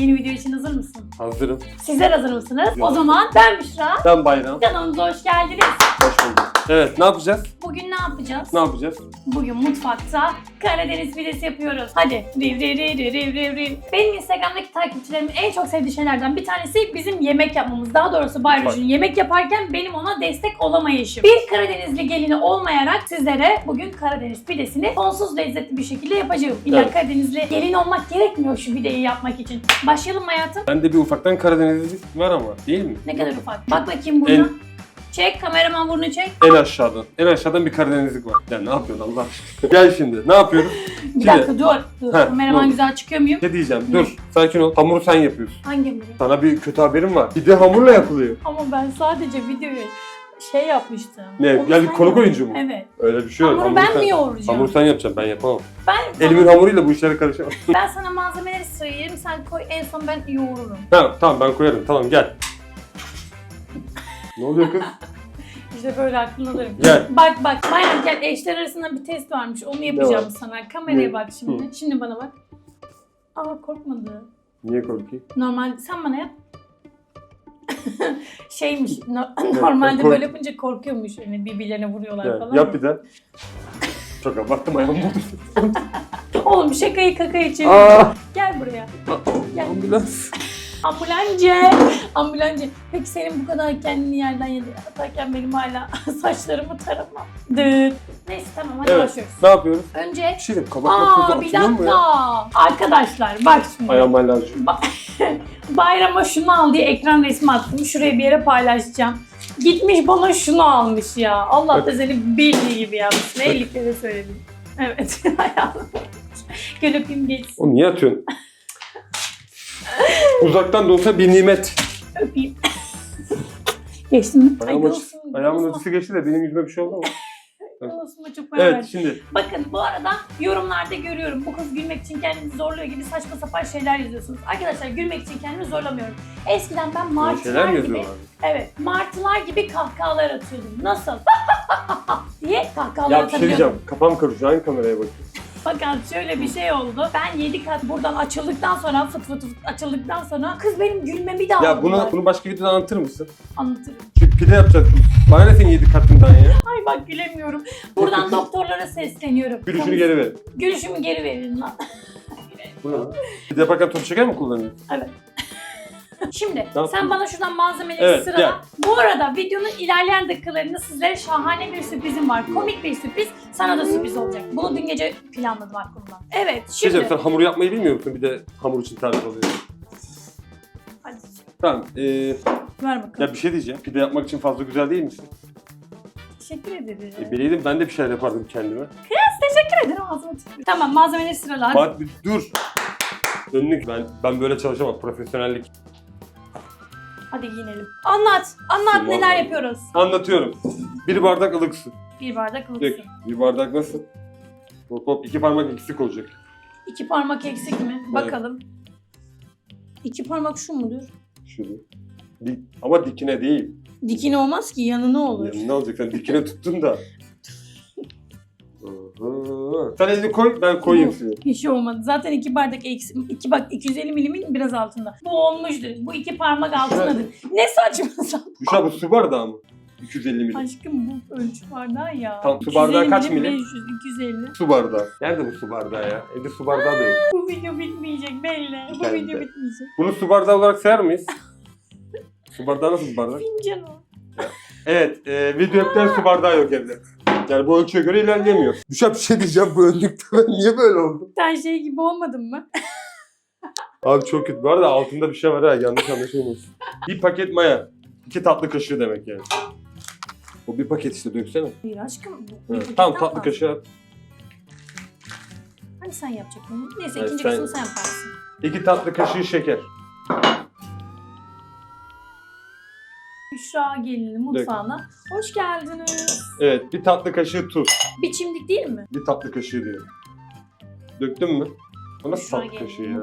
Yeni video için hazır mısın? Hazırım. Sizler hazır mısınız? Yok. O zaman ben Büşra. Ben Bayram. Kanalımıza hoş geldiniz. Hoş bulduk. Evet ne yapacağız? Bugün ne yapacağız? Ne yapacağız? Bugün mutfakta Karadeniz pidesi yapıyoruz. Hadi. Riv riv riv riv riv riv. Benim Instagram'daki takipçilerimin en çok sevdiği şeylerden bir tanesi bizim yemek yapmamız. Daha doğrusu Bayruş'un yemek yaparken benim ona destek olamayışım. Bir Karadenizli gelini olmayarak sizlere bugün Karadeniz pidesini sonsuz lezzetli bir şekilde yapacağım. İlla Evet. Karadenizli gelin olmak gerekmiyor şu pideyi yapmak için. Başlayalım mı hayatım? Bende bir ufaktan Karadenizlik var ama değil mi? Ne kadar ufak. Bak bakayım burnuna. En- Çek kameraman burnunu çek. En aşağıdan. En aşağıdan bir Karadenizlik var. Ya ne yapıyorsun Allah aşkına? Gel şimdi. Ne yapıyoruz? Bir Şimdi- dakika dur. dur. Heh, kameraman dur. güzel çıkıyor muyum? Ne diyeceğim? Dur. Sakin ol. Hamuru sen yapıyorsun. Hangi biri? Sana bir kötü haberim var. Bir de hamurla yapılıyor. Ama ben sadece videoyu şey yapmıştım. Ne? Onu Yani sen konuk yap- oyuncu mu? Evet. Öyle bir şey yok. Hamuru ben sen, mi yoğuracağım? Hamuru sen yapacaksın. Ben yapamam. Ben, Elimin hamuruyla bu işlere karışamam. ben sana malzemeleri sayayım, sen koy, en son ben yoğururum. tamam tamam ben koyarım. Tamam gel. Ne oluyor kız? İşte böyle aklına alırım. Gel. Bak bak, bayağı gel eşler arasında bir test varmış, onu yapacağım var? sana. Kameraya Ne? bak şimdi, şimdi bana bak. Aa korkmadı. Niye korkayım? Normal, sen bana yap. Şeymiş, no- normalde kork- böyle yapınca korkuyormuş, hani birbirlerine vuruyorlar Gel. falan. Yap bir daha. Çok abarttım ayağım vurdu. Oğlum şakayı kakayı çevir. Aa! Gel buraya. Gel. Ambulans. Ambulancı. Ambulancı. Peki senin bu kadar kendini yerden yere atarken benim hala saçlarımı taramam. Dıt. Neyse tamam hadi Evet. başlıyoruz. Ne yapıyoruz? Önce Bir şey diyeyim. Aa bir dakika. Arkadaşlar bak şimdi. Ayağım hala acıyor. Bayrama şunu al diye ekran resmi attım. Şuraya bir yere paylaşacağım. Gitmiş bana şunu almış ya. Allah da seni bildiği gibi yapmış. Ne ellikleri söyledim. Evet. Ayağım. Gel öpeyim geçsin. O niye atıyorsun? Uzaktan da olsa bir nimet. Öpeyim. Geçtim mi? Ayağımın acısı geçti de benim yüzüme bir şey oldu mu? Çok merak Evet ettim. şimdi. Bakın bu arada yorumlarda görüyorum. Bu kız gülmek için kendini zorluyor gibi saçma sapan şeyler yazıyorsunuz. Arkadaşlar gülmek için kendimi zorlamıyorum. Eskiden ben Böyle şeyler martılar mi gibi, yazıyorlar? evet martılar gibi kahkahalar atıyordum. Nasıl? diye kahkahalar Ya bir şey atabiliyordum. diyeceğim. Kafam karışıyor. Hangi kameraya bakayım? Fakat şöyle bir şey oldu. Ben 7 kat buradan açıldıktan sonra fıt fıt fıt açıldıktan sonra kız benim gülmemi de Ya aldılar. bunu, bunu başka videoda anlatır mısın? Anlatırım. Çünkü pide yapacağız. Bana ne senin yedi katından ya? Ay bak gülemiyorum. Buradan doktorlara sesleniyorum. Gülüşünü geri ver. Gülüşümü geri verin lan. Bu ne lan? Pide yaparken top şeker mi kullanıyorsun? Şimdi yaptın? sen bana şuradan malzemeleri Evet, sırala. gel. Bu arada videonun ilerleyen dakikalarında sizlere şahane bir sürprizim var. Komik bir sürpriz. Sana da sürpriz olacak. Bunu dün gece planladım aklımda. Evet Şey şimdi. diyeceğim, sen hamuru yapmayı bilmiyor musun? Bir de hamur için tarif alıyor. Hadi Tamam. Ee, ver bakalım. ya bir şey diyeceğim. Pide yapmak için fazla güzel değil misin? Teşekkür ederim. E, bileydim ben de bir şeyler yapardım kendime. Teşekkür ederim ağzıma tükürüyorum. Tamam malzemeleri sırala. Hadi. Bak bir dur. Önlük ben ben böyle çalışamam. Profesyonellik. Hadi giyinelim. Anlat. Anlat Tamam. neler yapıyoruz. Anlatıyorum. Bir bardak ılık su. Bir bardak ılık Dök. su. Bir bardak nasıl? Hop hop iki parmak eksik olacak. İki parmak eksik mi? Bakalım. İki parmak şu mudur? Şöyle. Dik, ama dikine değil. Dikine olmaz ki yanına olur. Yani ne olacak sen dikine tuttun da. Sen elini koy ben koyayım suyu. Bir şey olmadı. Zaten iki bardak eksi, iki bak 250 milimin biraz altında. Bu olmuştur. Bu iki parmak altındadır. Ne saçma sapan. Büşra bu su bardağı mı? 250 milim. Aşkım bu ölçü bardağı ya. Tam su bardağı 250 kaç milim? 500, 250. Su bardağı. Nerede bu su bardağı ya? Evde su bardağı da yok. Bu video bitmeyecek belli. Bu Bence. video bitmeyecek. Bunu su bardağı olarak sayar mıyız? su bardağı nasıl bir bardak? Fincan o. Evet, e, video hepten su bardağı yok evde. Yani bu ölçüye göre ilerleyemiyor. Büşra bir şey diyeceğim bu önlükte ben niye böyle oldum? Sen şey gibi olmadın mı? Abi çok kötü. Bu arada altında bir şey var ha yanlış anlaşılmasın. bir paket maya. iki tatlı kaşığı demek yani. O bir paket işte döksene. Hayır aşkım. Bu Evet. Tamam tatlı kaşığı at. Hani sen yapacaktın? Neyse Evet, ikinci sen- kısmını sen yaparsın. İki tatlı kaşığı şeker. Büşra gelini mutfağına. Hoş geldiniz. Evet bir tatlı kaşığı tuz. Biçimlik değil mi? Bir tatlı kaşığı diyor. Döktün mü? O nasıl Büşra tatlı kaşığı ya?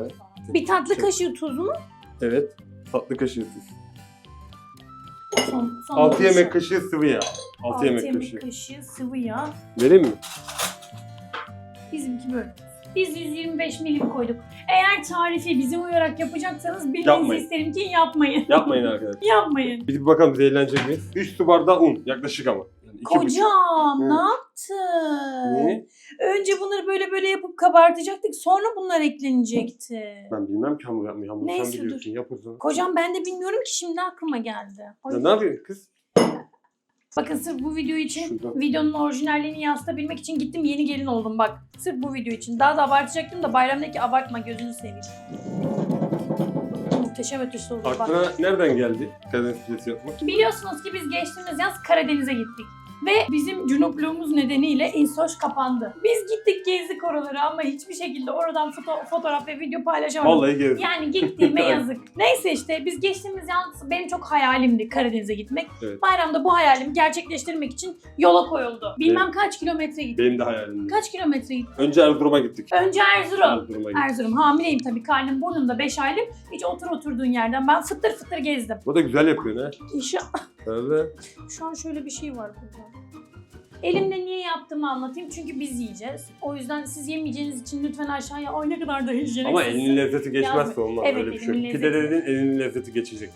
Bir tatlı kaşığı tuz mu? Evet. Tatlı kaşığı tuz. Son, son 6 dokunuşu. yemek kaşığı sıvı yağ. 6 Altı yemek kaşığı. kaşığı sıvı yağ. Vereyim mi? Bizimki böyle. Biz 125 milim koyduk. Eğer tarifi bize uyarak yapacaksanız bilmenizi Yapmayın. isterim ki yapmayın. Yapmayın arkadaşlar. yapmayın. Bir bir bakalım biz eğlenecek miyiz? 3 su bardağı un yaklaşık ama. Yani iki. Kocam ne yaptın? Niye? Önce bunları böyle böyle yapıp kabartacaktık. Sonra bunlar eklenecekti. Ben bilmem ki hamur yapmayı. Hamuru Neyse, sen biliyorsun. Yap o zaman. Kocam ben de bilmiyorum ki şimdi aklıma geldi. Ya ne yapıyorsun kız? Bakın sırf bu video için Şurada. videonun orijinalliğini yansıtabilmek için gittim yeni gelin oldum bak. Sırf bu video için. Daha da abartacaktım da bayramdaki abartma gözünü seveyim. Muhteşem ötesi oldu bak. Aklına nereden geldi Karadeniz pidesi yapmak? Biliyorsunuz ki biz geçtiğimiz yaz Karadeniz'e gittik. Ve bizim cunupluğumuz nedeniyle Insoş kapandı. Biz gittik gezdik oraları ama hiçbir şekilde oradan foto- fotoğraf ve video paylaşamadık. Vallahi gezdim. Yani gittiğime yazık. Neyse işte biz geçtiğimiz yaz benim çok hayalimdi Karadeniz'e gitmek. Evet. Bayramda bu hayalimi gerçekleştirmek için yola koyuldu. Bilmem kaç kilometre gittik. Benim de hayalimdi. Kaç kilometre gittik? Önce Erzurum'a gittik. Önce Erzurum. Erzurum'a gittik. Erzurum. Hamileyim tabii. Karnım burnumda 5 aylık. Hiç otur oturduğun yerden. Ben fıtır fıtır gezdim. O da güzel yapıyorsun ha. İnşallah. Öyle. Şu an şöyle bir şey var burada. Elimde niye yaptığımı anlatayım çünkü biz yiyeceğiz. O yüzden siz yemeyeceğiniz için lütfen aşağıya ay ne kadar da hijyenik. Ama elinin lezzeti geçmezse olmaz. Evet, Öyle bir şey. elinin yok. lezzeti- Pide dediğin elinin lezzeti geçecek.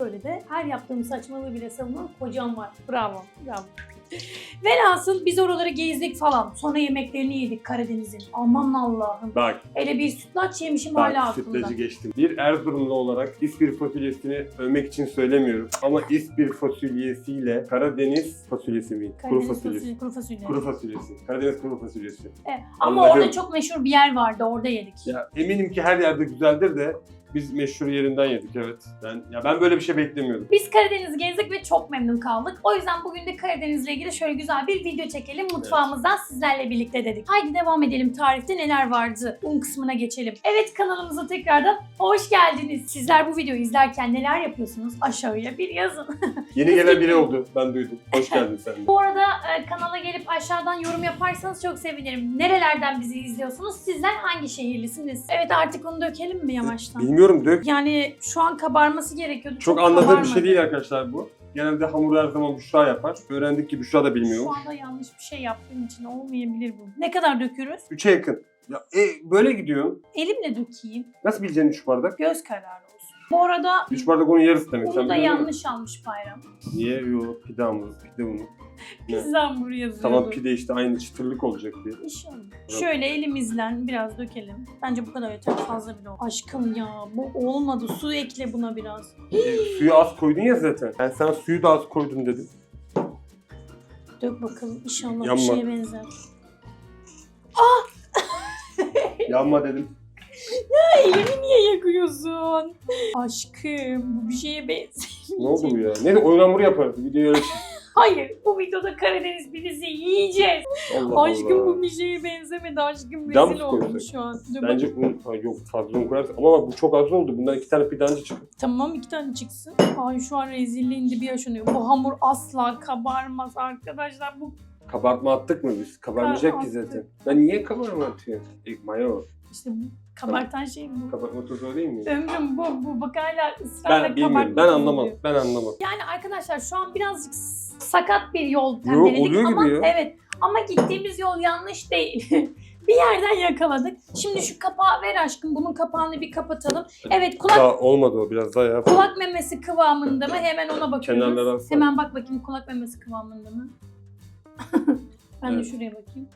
Böyle de her yaptığım saçmalığı bile savunan kocam var. Bravo. Bravo. Velhasıl biz oraları gezdik falan. Sonra yemeklerini yedik Karadeniz'in. Aman Allah'ım. Bak, Hele bir sütlaç yemişim hala bak aklımda. sütlacı geçtim. Bir Erzurumlu olarak İspir fasulyesini övmek için söylemiyorum. Ama İspir fasulyesiyle Karadeniz fasulyesi mi? Kuru Karadeniz fasulyesi. fasulye, kuru fasulye. Kuru fasulyesi. Karadeniz kuru fasulyesi. Evet. Ama Allah'ım. orada çok meşhur bir yer vardı. Orada yedik. Ya eminim ki her yerde güzeldir de biz meşhur yerinden yedik evet. Ben ya ben böyle bir şey beklemiyordum. Biz Karadeniz'i gezdik ve çok memnun kaldık. O yüzden bugün de Karadeniz'le ilgili şöyle güzel bir video çekelim. Mutfağımızdan sizlerle birlikte dedik. Haydi devam edelim. Tarifte neler vardı? Un kısmına geçelim. Evet kanalımıza tekrardan hoş geldiniz. Sizler bu videoyu izlerken neler yapıyorsunuz? Aşağıya bir yazın. Yeni gelen biri oldu. Ben duydum. Hoş geldin sen de. Bu arada e, kanala gelip aşağıdan yorum yaparsanız çok sevinirim. Nerelerden bizi izliyorsunuz? Sizler hangi şehirlisiniz? Evet artık onu dökelim mi yavaştan? Bilmiyorum dök. Yani şu an kabarması gerekiyordu. Çok anladığım bir kabarmadı. şey değil arkadaşlar bu. Genelde hamuru her zaman Büşra yapar. Öğrendik ki Büşra da Şu bilmiyormuş. anda yanlış bir şey yaptığım için olmayabilir bu. Ne kadar döküyoruz? Üçe yakın. Ya e, böyle gidiyor. Elimle dökeyim. Nasıl bileceksin üç bardak? Göz kararı olsun. Bu arada Üç bardak onun yarısı demek. Sen da yanlış almış bayram. Niye? Yo pide hamuru. Pide unu. Ne? Pizza hamuru yazıyordu. Tamam pide işte aynı çıtırlık olacak diye. İnşallah. Şöyle elimizle biraz dökelim. Bence bu kadar yeter. Fazla bile oldu. Aşkım ya bu olmadı. Su ekle buna biraz. E, suyu az koydun ya zaten. Ben sana suyu da az koydun dedim. Dök bakalım. İnşallah Yanma. bir şeye benzer. Yanma dedim. Elimi niye yakıyorsun? Aşkım bu bir şeye benziyor. Ne oldu bu ya? Neyse oyun hamuru yaparız. Videoyu öyle Hayır bu videoda Karadeniz pidesi yiyeceğiz. Allah Aşkım Allah. bu bir şeye benzemedi aşkım Cam rezil mı oldum şu an. Dur Bence un ha, yok fazla un koyarsın. Ama bak bu çok az oldu. Bundan iki tane pidancı bak- Tamam iki tane çıksın. Ay şu an rezilliğin dibi yaşanıyor. Bu hamur asla kabarmaz arkadaşlar. Bu Kabartma attık mı biz? Kabarmayacak ki Attık. zaten. Ben niye kabarma atıyorsun? E, mayo. işte bu kabartan şey bu. Kabartma o değil mi? Ömrüm bu. Bu bak hala ısrarla Ben bilmiyorum. kabartma Ben anlamam. diyor. Ben anlamam. Yani arkadaşlar şu an birazcık sakat bir yol Yo, tembeledik ama gibi ya. evet ama gittiğimiz yol yanlış değil. bir yerden yakaladık. Şimdi şu kapağı ver aşkım. Bunun kapağını bir kapatalım. Evet kulak Daha olmadı o biraz daha yap. kulak memesi kıvamında mı? Hemen ona bakıyoruz. Kenarları alsana. Hemen bak bakayım kulak memesi kıvamında mı? ben de Evet. şuraya bakayım.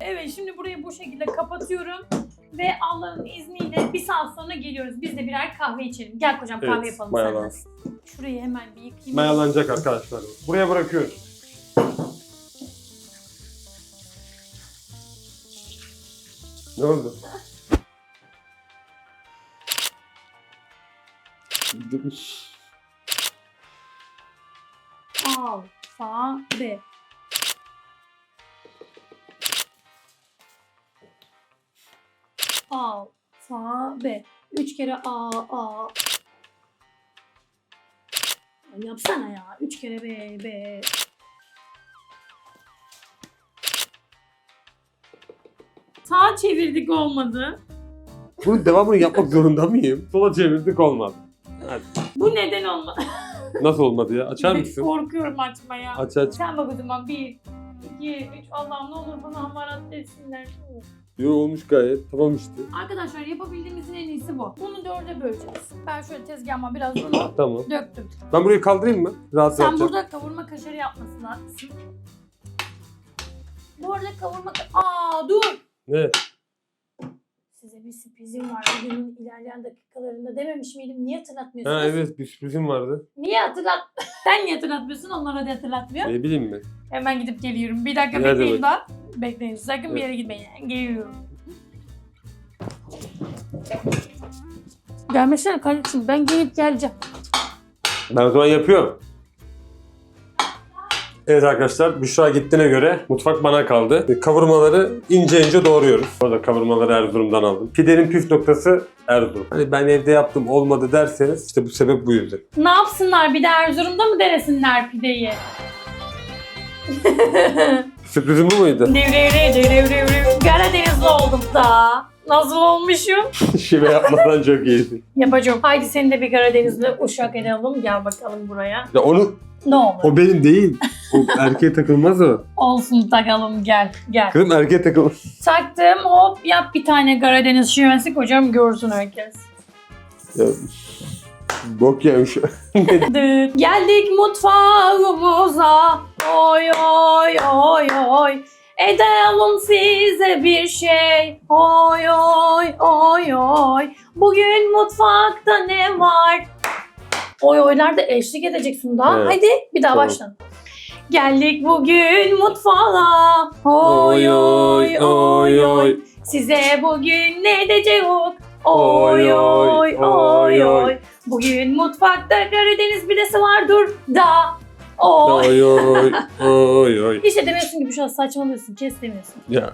Evet şimdi burayı bu şekilde kapatıyorum. Ve Allah'ın izniyle bir saat sonra geliyoruz. Biz de birer kahve içelim. Gel kocam kahve Evet, yapalım mayalansın. seninle. Şurayı hemen bir yıkayayım. Mayalanacak arkadaşlar. Buraya bırakıyoruz. Ne oldu? Alfabe. Alfabe. Üç kere A, A. Yapsana ya. Üç kere B, B. Sağa çevirdik olmadı. Bunun devamını yapmak zorunda mıyım? Sola çevirdik olmadı. Hadi. Bu neden olmadı? Nasıl olmadı ya? Açar mısın? Korkuyorum açmaya. Aç aç. Sen bak o zaman. Bir, iki, üç. Allah'ım ne olur bana hamarat desinler. Yo olmuş gayet. Tamam işte. Arkadaşlar yapabildiğimizin en iyisi bu. Bunu dörde böleceğiz. Ben şöyle tezgahıma biraz bunu Tamam. döktüm. Ben burayı kaldırayım mı? Rahat Sen rahat. yap. burada kavurma kaşarı yapmasın haklısın. Bu arada kavurma... Aa dur! Ne? Size bir sürprizim var. Bugünün ilerleyen dakikalarında dememiş miydim? Niye hatırlatmıyorsunuz? Ha evet bir sürprizim vardı. Niye hatırlat... Sen niye hatırlatmıyorsun? Onlara da hatırlatmıyor. Ne bileyim ben. Hemen gidip geliyorum. Bir dakika Hadi bekleyin bak. daha. Bekleyin. Sakın bir yere gitmeyin. Geliyorum. Gelmesene kardeşim. Ben gelip geleceğim. Ben o zaman yapıyorum. Evet arkadaşlar Büşra gittiğine göre mutfak bana kaldı. Kavurmaları ince ince doğruyoruz. Orada kavurmaları Erzurum'dan aldım. Pidenin püf noktası Erzurum. Hani ben evde yaptım olmadı derseniz işte bu sebep bu yüzden. Ne yapsınlar? Bir de Erzurum'da mı denesinler pideyi? Sürprizim bu muydu? Karadenizli oldum da. Nasıl olmuşum? Şive yapmadan çok iyisin. Yapacağım. Haydi seni de bir Karadenizli uşak edelim. Gel bakalım buraya. Ya onu, Ne olur. o benim değil. O erkeğe takılmaz o. Olsun takalım gel. Gel. Kızım erkeğe takılmaz. Taktım hop yap bir tane Karadeniz şivesi kocam görsün herkes. Ya, bok yemiş. Geldik mutfağımıza. Oy oy oy oy. Edelim size bir şey. Oy oy oy oy. Bugün mutfakta ne var? Oy oylar da eşlik edeceksin daha. Evet. Haydi bir daha Tamam. başla. Geldik bugün mutfağa. Oy oy oy oy. Size bugün ne edecek? Oy oy oy oy. Bugün mutfakta Karadeniz pidesi var dur da. Oy. Oy oy oy oy. İşte demiyorsun ki bu şu an saçmalıyorsun. Kes demiyorsun. Ya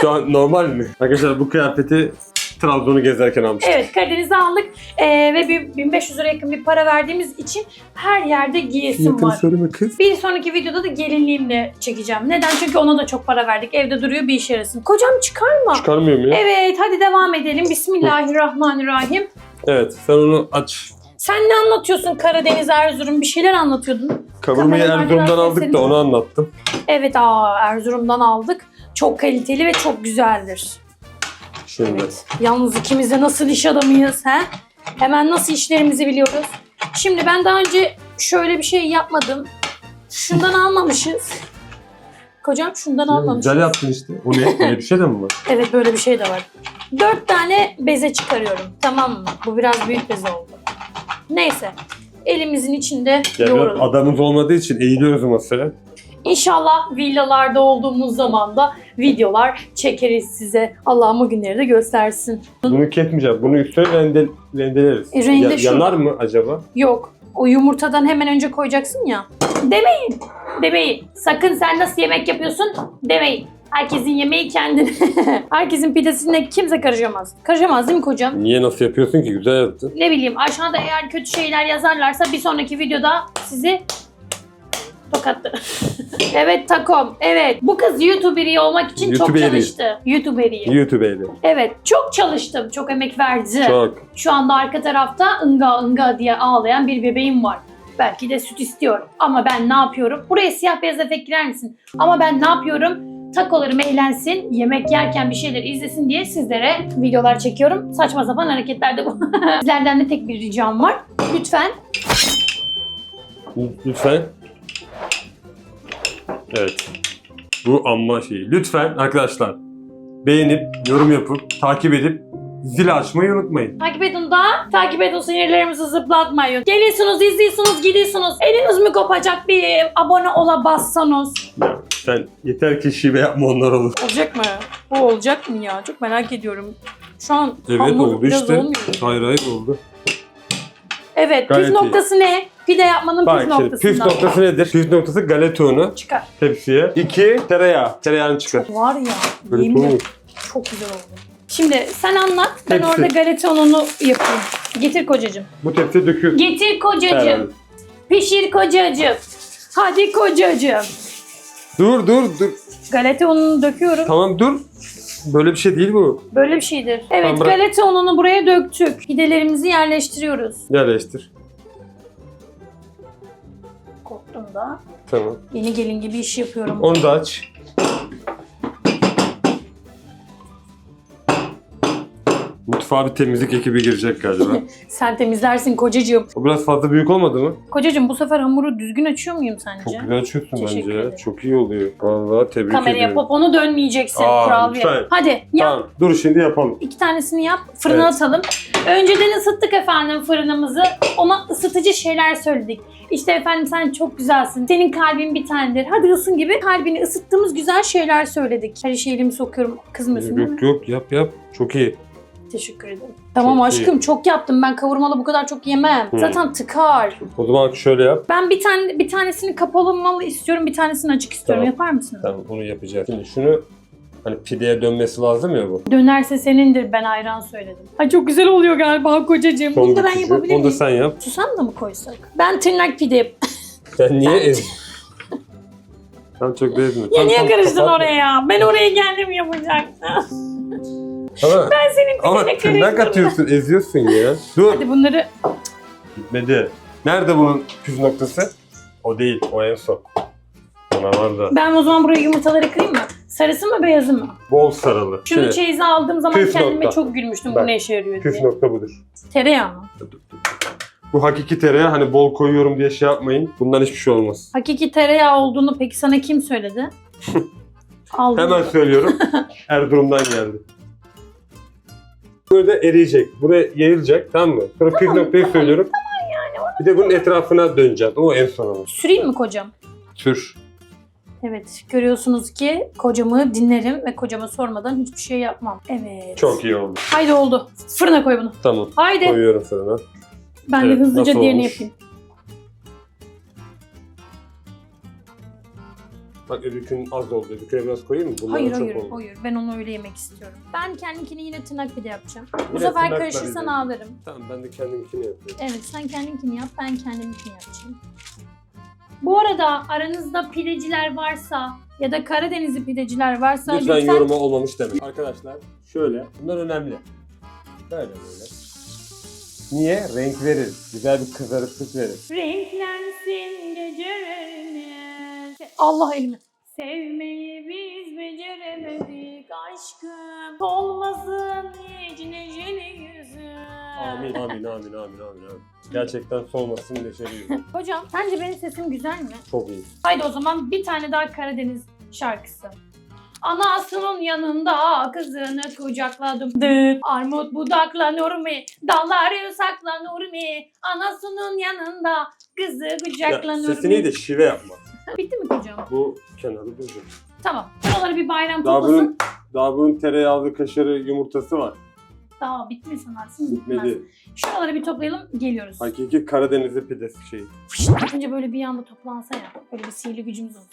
şu an normal mi? Arkadaşlar bu kıyafeti Trabzon'u gezerken almıştım. Evet Karadeniz'e aldık Ee, ve bir 1500 lira yakın bir para verdiğimiz için her yerde giyesim Fiyatını var. söyleme kız. Bir sonraki videoda da gelinliğimle çekeceğim. Neden? Çünkü ona da çok para verdik. Evde duruyor bir işe yarasın. Kocam çıkarma. Çıkarmıyor mu ya? Evet hadi devam edelim. Bismillahirrahmanirrahim. Evet sen onu aç. Sen ne anlatıyorsun Karadeniz, Erzurum? Bir şeyler anlatıyordun. Kavurmayı Erzurum'dan biraz aldık sesini- da onu anlattım. Evet aa Erzurum'dan aldık. Çok kaliteli ve çok güzeldir. Şimdi. Evet. Yalnız ikimiz de nasıl iş adamıyız he? Hemen nasıl işlerimizi biliyoruz. Şimdi ben daha önce şöyle bir şey yapmadım. Şundan almamışız. Kocam şundan almamışız. Güzel yaptın işte. O ne? Öyle bir şey de mi var? Evet böyle bir şey de var. Dört tane beze çıkarıyorum. Tamam mı? Bu biraz büyük beze oldu. Neyse. Elimizin içinde Ya biraz yoğuralım. adamımız olmadığı için eğiliyoruz masaya. İnşallah villalarda olduğumuz zaman da videolar çekeriz size. Allah'ım o günleri de göstersin. Bunu kesmeyeceğim. Bunu üstüne rende, rendeleriz. E, rende Ya- yanar mı acaba? Yok. O yumurtadan hemen önce koyacaksın ya. Demeyin. Demeyin. Sakın sen nasıl yemek yapıyorsun demeyin. Herkesin yemeği kendine. Herkesin pidesine kimse karışamaz. Karışamaz değil mi kocam? Niye nasıl yapıyorsun ki? Güzel yaptın. Ne bileyim aşağıda eğer kötü şeyler yazarlarsa bir sonraki videoda sizi tokatlı. evet takom. Evet. Bu kız YouTuber'i olmak için çok YouTuber'i. çalıştı. YouTuber'i. YouTube'yle. Evet. Çok çalıştım. Çok emek verdi. Çok. Şu anda arka tarafta ınga ınga diye ağlayan bir bebeğim var. Belki de süt istiyorum. Ama ben ne yapıyorum? Buraya siyah beyaz efekt girer misin? Ama ben ne yapıyorum? Takolarım eğlensin, yemek yerken bir şeyler izlesin diye sizlere videolar çekiyorum. Saçma sapan hareketler de bu. Sizlerden de tek bir ricam var. Lütfen Lütfen. Evet. Bu amma şeyi. Lütfen arkadaşlar beğenip, yorum yapıp, takip edip zil açmayı unutmayın. takip edin da takip edin sinirlerimizi zıplatmayın. Geliyorsunuz, izliyorsunuz, gidiyorsunuz. Eliniz mi kopacak bir abone ola bassanız? Ya sen yeter ki şive yapma onlar olur. Olacak mı? Bu olacak mı ya? Çok merak ediyorum. Şu an Evet hamur oldu biraz işte. olmuyor. Hayır hayır oldu. Evet, Gayet püf iyi. noktası ne? Pide yapmanın Bak püf şimdi noktasından. püf noktası nedir? Püf noktası galeta unu Çıkar. tepsiye. İki tereyağı. Tereyağını çıkar. Var ya, Böyle yemin ederim çok güzel oldu. Şimdi sen anlat, ben orada galeta ununu yapayım. Getir kocacığım. Bu tepsiye döküyorsun. Getir kocacığım. Herhalde. Pişir kocacığım. Hadi kocacığım. Dur dur dur. Galeta ununu döküyorum. Tamam dur. Böyle bir şey değil bu. Böyle bir şeydir. Evet, Tamam, bırak. galeta ununu buraya döktük. Pidelerimizi yerleştiriyoruz. Yerleştir. Korktum da. Tamam. Yeni gelin gibi iş yapıyorum. Onu da aç. Mutfağa bir temizlik ekibi girecek galiba. Sen temizlersin kocacığım. o biraz fazla büyük olmadı mı? Kocacığım bu sefer hamuru düzgün açıyor muyum sence? Çok güzel açıyorsun Teşekkür bence ya. ederim. Çok iyi oluyor. Vallahi tebrik Kameraya ediyorum. poponu dönmeyeceksin Aa, kural bir. lütfen. Hadi yap. Tamam dur şimdi yapalım. İki tanesini yap. Fırına Evet. atalım. Önceden ısıttık efendim fırınımızı. Ona ısıtıcı şeyler söyledik. İşte efendim sen çok güzelsin. Senin kalbin bir tanedir. Hadi ısın gibi kalbini ısıttığımız güzel şeyler söyledik. Her şeyi elimi sokuyorum. Kızmıyorsun değil mi? Yok yok yap yap. Çok iyi. Teşekkür ederim. Tamam Çok aşkım çok yaptım. Ben kavurmalı bu kadar çok yemem. Hı. Zaten tıkar. O zaman şöyle yap. Ben bir tane bir tanesini kapalı olmalı istiyorum, bir tanesini açık istiyorum. Tamam. Yapar mısın? Tamam onu yapacağız. Şimdi şunu hani pideye dönmesi lazım ya bu. Dönerse senindir ben ayran söyledim. Ay çok güzel oluyor galiba kocacığım. Son Bunu da ben bitici. yapabilir Onu da sen yap. Susam da mı koysak? Ben tırnak pide yap- Sen niye ez? Tam çok bezdin. Ya niye karıştın oraya? Ben oraya kendim yapacaktım. Ama, Ben senin ama pidene tırnak atıyorsun, eziyorsun ya. Dur. Hadi bunları Gitmedi. Nerede bunun püf noktası? O değil, o en son. Ona var da. ben o zaman buraya yumurtaları kırayım mı? Sarısı mı beyazı mı? Bol sarılı. Şunu Şimdi, çeyize aldığım zaman püf kendime nokta. çok gülmüştüm Bak, bu ne işe yarıyor püf diye. nokta budur. Tereyağı mı? Bu hakiki tereyağı hani bol koyuyorum diye şey yapmayın. Bundan hiçbir şey olmaz. Hakiki tereyağı olduğunu peki sana kim söyledi? Aldım. Hemen söylüyorum. Erzurum'dan geldi. Burada eriyecek. Buraya yayılacak tamam mı? Sonra püf noktayı söylüyorum. Bir de bunun etrafına döneceğiz. O en son ama. Süreyim mi kocam? Tür. Evet, görüyorsunuz ki kocamı dinlerim ve kocama sormadan hiçbir şey yapmam. Evet. Çok iyi oldu. Haydi oldu. Fırına koy bunu. Tamam. Haydi. Koyuyorum fırına. Ben Evet, de hızlıca nasıl diğerini olmuş? yapayım. Bak öbürkün az oldu. Öbürküne biraz koyayım mı? Bundan Hayır çok hayır oldu. hayır. Ben onu öyle yemek istiyorum. Ben kendimkini yine tırnak pide yapacağım. Bu Yine sefer tırnakla karışırsan bilelim. ağlarım. Tamam ben de kendimkini yapıyorum. Evet sen kendinkini yap ben kendimkini yapacağım. Bu arada aranızda pideciler varsa ya da Karadenizli pideciler varsa Lütfen, yoruma olmamış demek. Arkadaşlar şöyle. Bunlar önemli. Böyle böyle. Niye? Renk verir. Güzel bir kızarıklık verir. renklensin geceleriniz. Allah elimi. Sevmeyi biz beceremedik aşkım. Olmasın hiç neşeli yüzüm. Amin amin amin amin amin. amin. Gerçekten solmasın neşeli yüzüm. Hocam sence benim sesim güzel mi? Çok iyi. Haydi o zaman bir tane daha Karadeniz şarkısı. Anasının yanında kızını kucakladım. Dıt. Armut budaklanır mı? Dalları saklanır mı? Anasının yanında kızı Ya, kucaklanır sesini iyi de şive yapma. Bitti mi kocam? Bu kenarı duracak. Tamam. Buraları bir bayram Daha toplasın. bunun, daha bunun tereyağlı kaşarı yumurtası var. Daha bitti mi sanarsın? Bitmez. Bitmedi. Şuraları bir toplayalım. Geliyoruz. Hakiki Karadenizli pidesi şeyi. Önce böyle bir anda toplansa ya. Böyle bir sihirli gücümüz olsa.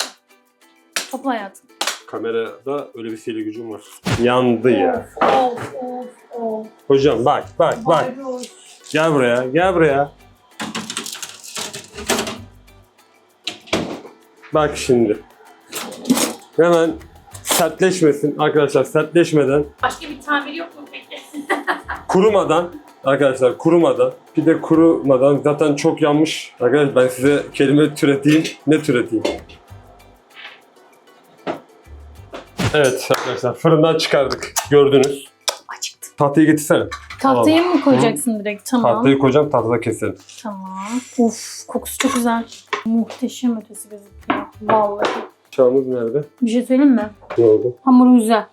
Topla hayatım. Kamerada öyle bir sihirli gücüm var. Yandı ya. Of of of. Hocam bak bak bak. Bayroş. Gel buraya gel buraya. Bak şimdi. Hemen sertleşmesin arkadaşlar sertleşmeden Başka bir tamir yok mu peki? kurumadan arkadaşlar kurumadan pide kurumadan zaten çok yanmış. Arkadaşlar ben size kelime türeteyim. Ne türeteyim? Evet arkadaşlar fırından çıkardık. Gördünüz. Acıktım. Tahtayı getirsene. Tahtaya mı koyacaksın direkt? Tamam. Tahtayı koyacağım tahtada keselim. Tamam. Uf kokusu çok güzel. Muhteşem ötesi gözüküyor. Vallahi. Çağımız nerede? Bir şey söyleyeyim mi? Ne oldu? Hamuru güzel.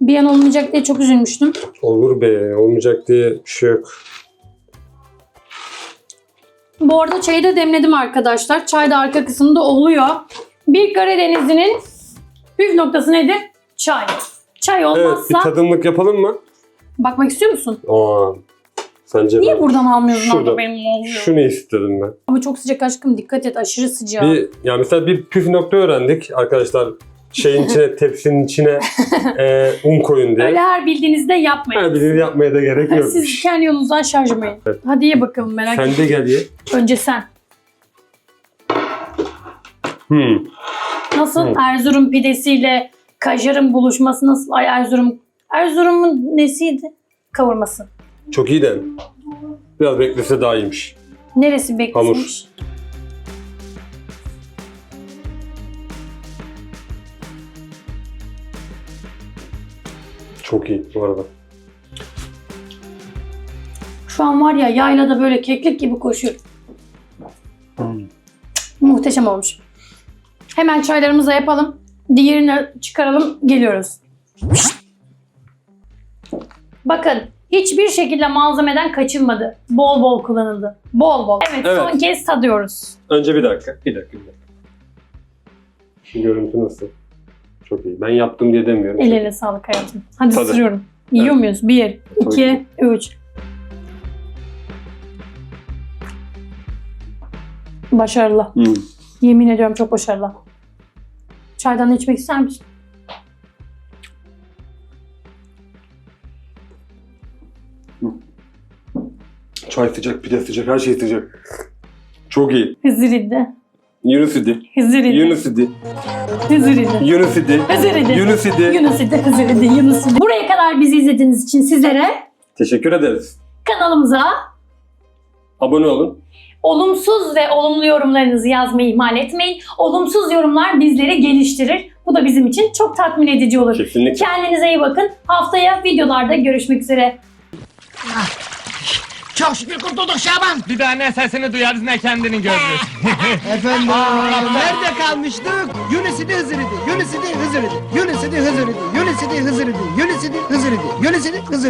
Bir an olmayacak diye çok üzülmüştüm. Olur be olmayacak diye bir şey yok. Bu arada çayı da demledim arkadaşlar. Çay da arka kısımda oluyor. Bir Karadenizli'nin püf noktası nedir? Çay. Çay Evet bir olmazsa... tadımlık yapalım mı? Bakmak istiyor musun? Aa, sence Niye ben- buradan almıyorsun Şurada. abla benim oluyor? Şunu istedim ben. Ama çok sıcak aşkım dikkat et aşırı sıcak. Bir, ya mesela bir püf nokta öğrendik arkadaşlar. Şeyin içine, tepsinin içine e, un koyun diye. Öyle her bildiğinizde yapmayın. Her birini yapmaya da gerek Siz yokmuş. kendi yolunuzdan şaşmayın. Evet. Hadi ye bakalım merak Sen etme. de gel ye. Önce sen. Hmm. Nasıl Hı. Erzurum pidesiyle kajarın buluşması nasıl? Ay Erzurum. Erzurum'un nesiydi? Kavurması. Çok iyi de biraz beklese daha iyiymiş. Neresi beklemiş? Çok iyi bu arada. Şu an var ya yaylada böyle keklik gibi koşuyor. Muhteşem olmuş. Hemen çaylarımızı yapalım. Diğerini çıkaralım. Geliyoruz. Bakın hiçbir şekilde malzemeden kaçınmadı. Bol bol kullanıldı. Bol bol. Evet, Evet. son kez tadıyoruz. Önce bir dakika. Bir dakika. Bir dakika. Şu görüntü nasıl? Çok iyi. Ben yaptım diye demiyorum. Ellerine sağlık hayatım. Hadi Tadı. ısırıyorum. Yiyor Evet. muyuz? Bir, Tabii iki, ki. üç. Başarılı. Hmm. Yemin ediyorum çok başarılı. Çaydan içmek ister misin? Çay sıcak, pide sıcak, her şey sıcak. Çok iyi. Hızır idi. Yunus idi. Hızır idi. Yunus idi. Hızır idi. Yunus idi. Hızır idi. Yunus idi. Yunus idi. Hızır idi. Yunus idi. Buraya kadar bizi izlediğiniz için sizlere Teşekkür ederiz. kanalımıza Abone olun. olumsuz ve olumlu yorumlarınızı yazmayı ihmal etmeyin. Olumsuz yorumlar bizleri geliştirir. Bu da bizim için çok tatmin edici olur. Kesinlikle. Kendinize iyi bakın. Haftaya videolarda görüşmek üzere. Çok şükür kurtulduk Şaban. Bir daha ne sesini duyarız ne kendini görürüz. Efendim nerede kalmıştık? Yunus idi Hızır idi. Yunus idi Hızır idi. Yunus idi Hızır idi. Yunus idi Hızır idi. Yunus idi Hızır idi. Yunus idi Hızır idi.